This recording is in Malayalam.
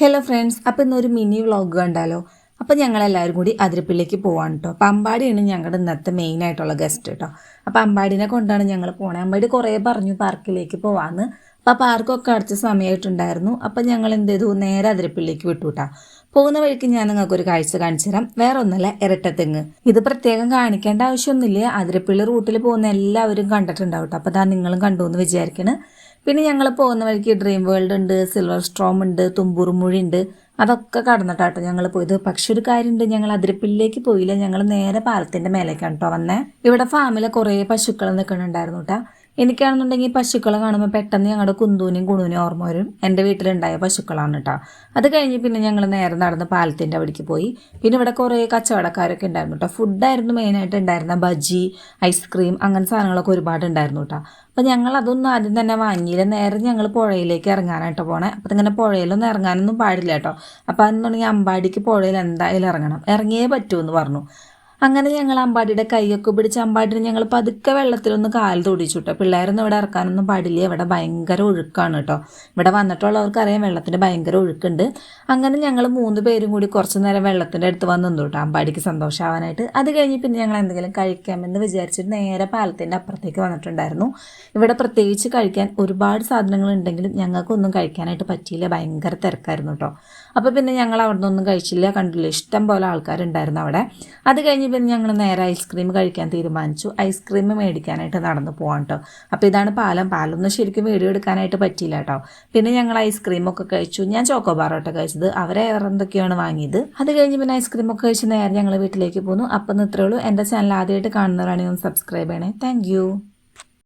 ഹലോ ഫ്രണ്ട്സ് അപ്പോൾ ഇന്നൊരു മിനി വ്ളോഗ് കണ്ടാലോ? അപ്പോൾ ഞങ്ങളെല്ലാവരും കൂടി അതിരപ്പിള്ളിലേക്ക് പോവാണ് കേട്ടോ അപ്പോൾ അമ്പാടിയാണ് ഞങ്ങളുടെ ഇന്നത്തെ മെയിൻ ആയിട്ടുള്ള ഗസ്റ്റ് കേട്ടോ അപ്പോൾ അമ്പാടിനെ കൊണ്ടാണ് ഞങ്ങൾ പോണേ. അമ്പാടി കുറേ പറഞ്ഞു പാർക്കിലേക്ക് പോവാന്ന്. അപ്പോൾ പാർക്കൊക്കെ അടച്ച സമയമായിട്ടുണ്ടായിരുന്നു അപ്പോൾ ഞങ്ങൾ എന്ത് ചെയ്തു? നേരെ അതിരപ്പിള്ളിലേക്ക് വിട്ടു കേട്ടോ പോകുന്ന വഴിക്ക് ഞാൻ നിങ്ങൾക്ക് ഒരു കാഴ്ച കാണിച്ചു തരാം. വേറെ ഒന്നല്ല ഇരട്ടത്തെങ്ങ്. ഇത് പ്രത്യേകം കാണിക്കേണ്ട ആവശ്യമൊന്നുമില്ല. അതിരപ്പിള്ളി റൂട്ടിൽ പോകുന്ന എല്ലാവരും കണ്ടിട്ടുണ്ടാവും കേട്ടോ അപ്പോൾ അതാ നിങ്ങളും കണ്ടു എന്ന് വിചാരിക്കണ്. പിന്നെ ഞങ്ങൾ പോകുന്ന വഴിക്ക് ഡ്രീം വേൾഡ് ഉണ്ട് സിൽവർ സ്ട്രോം ഉണ്ട് തുമ്പൂർമുഴി ഉണ്ട്. അതൊക്കെ കടന്നിട്ടാട്ടോ ഞങ്ങൾ പോയത്. പക്ഷെ ഒരു കാര്യമുണ്ട് ഞങ്ങൾ അതിരപ്പിലേക്ക് പോയില്ല. ഞങ്ങൾ നേരെ പാലത്തിന്റെ മേലേക്കാണ് കേട്ടോ വന്നേ. ഇവിടെ ഫാമിലെ കുറേ പശുക്കൾ നിൽക്കണുണ്ടായിരുന്നു കേട്ടോ എനിക്കാണെന്നുണ്ടെങ്കിൽ പശുക്കളെ കാണുമ്പോൾ പെട്ടെന്ന് ഞങ്ങളുടെ കുന്തൂനും കുണൂനും ഓർമ്മ വരും. എന്റെ വീട്ടിലുണ്ടായ പശുക്കളാണ് കേട്ടോ അത് കഴിഞ്ഞ് പിന്നെ ഞങ്ങൾ നേരെ നടന്ന് പാലത്തിന്റെ അവിടേക്ക് പോയി. പിന്നെ ഇവിടെ കുറേ കച്ചവടക്കാരൊക്കെ ഉണ്ടായിരുന്നു കേട്ടോ ഫുഡായിരുന്നു മെയിനായിട്ട് ഉണ്ടായിരുന്ന. ബജി ഐസ്ക്രീം അങ്ങനെ സാധനങ്ങളൊക്കെ ഒരുപാട് ഉണ്ടായിരുന്നു കേട്ടോ അപ്പോൾ ഞങ്ങൾ അതൊന്നും ആദ്യം തന്നെ വാങ്ങിയില്ല. നേരെ ഞങ്ങൾ പുഴയിലേക്ക് ഇറങ്ങാനായിട്ട് പോണേ. അപ്പോൾ ഇങ്ങനെ പുഴയിലൊന്നും ഇറങ്ങാനൊന്നും പാടില്ല കേട്ടോ അപ്പോൾ അതെന്നുണ്ടെങ്കിൽ അമ്പാടിക്ക് പുഴയിൽ എന്തായാലും ഇറങ്ങണം. ഇറങ്ങിയേ പറ്റുമെന്ന് പറഞ്ഞു. അങ്ങനെ ഞങ്ങൾ അമ്പാടിയുടെ കൈയൊക്കെ പിടിച്ച് അമ്പാടിനെ ഞങ്ങൾ പതുക്കെ വെള്ളത്തിലൊന്ന് കാൽ തൊടിച്ചു കേട്ടോ പിള്ളേരൊന്നും ഇവിടെ ഇറക്കാനൊന്നും പാടില്ല. ഇവിടെ ഭയങ്കര ഒഴുക്കാണ് കേട്ടോ. ഇവിടെ വന്നിട്ടുള്ളവർക്ക് അറിയാം വെള്ളത്തിന് ഭയങ്കര ഒഴുക്കുണ്ട്. അങ്ങനെ ഞങ്ങൾ മൂന്ന് പേരും കൂടി കുറച്ച് നേരം വെള്ളത്തിന്റെ അടുത്ത് വന്ന് നിന്നു കേട്ടോ. അമ്പാടിക്ക് സന്തോഷമാവാനായിട്ട് അത് കഴിഞ്ഞ് പിന്നെ ഞങ്ങൾ എന്തെങ്കിലും കഴിക്കാമെന്ന് വിചാരിച്ചിട്ട് നേരെ പാലത്തിന്റെ അപ്പുറത്തേക്ക് വന്നിട്ടുണ്ടായിരുന്നു. ഇവിടെ പ്രത്യേകിച്ച് കഴിക്കാൻ ഒരുപാട് സാധനങ്ങൾ ഉണ്ടെങ്കിലും ഞങ്ങൾക്കൊന്നും കഴിക്കാനായിട്ട് പറ്റിയില്ല. ഭയങ്കര തിരക്കായിരുന്നു കേട്ടോ. അപ്പോൾ പിന്നെ ഞങ്ങൾ അവിടെ നിന്നൊന്നും കഴിച്ചില്ല. കണ്ടില്ല? ഇഷ്ടം പോലെ ആൾക്കാരുണ്ടായിരുന്നു അവിടെ. അത് കഴിഞ്ഞ് പിന്നെ ഞങ്ങൾ നേരെ ഐസ്ക്രീം കഴിക്കാൻ തീരുമാനിച്ചു. ഐസ്ക്രീം മേടിക്കാനായിട്ട് നടന്നു പോകാം കേട്ടോ അപ്പോൾ ഇതാണ് പാലം. പാലൊന്നും ശരിക്കും വീഡിയോ എടുക്കാനായിട്ട് പറ്റിയില്ല കേട്ടോ പിന്നെ ഞങ്ങൾ ഐസ്ക്രീമൊക്കെ കഴിച്ചു. ഞാൻ ചോക്കോ കേട്ടോ കഴിച്ചത്. അവരെ എന്തൊക്കെയാണ് വാങ്ങിയത്? അത് കഴിഞ്ഞ് പിന്നെ ഐസ്ക്രീമൊക്കെ കഴിച്ച് നേരെ ഞങ്ങൾ വീട്ടിലേക്ക് പോന്നു. അപ്പം ഇത്രയേ ഉള്ളൂ. എന്റെ ചാനൽ ആദ്യമായിട്ട് കാണുന്നവരാണെങ്കിൽ ഒന്ന് സബ്സ്ക്രൈബ് ചെയ്യണേ. താങ്ക്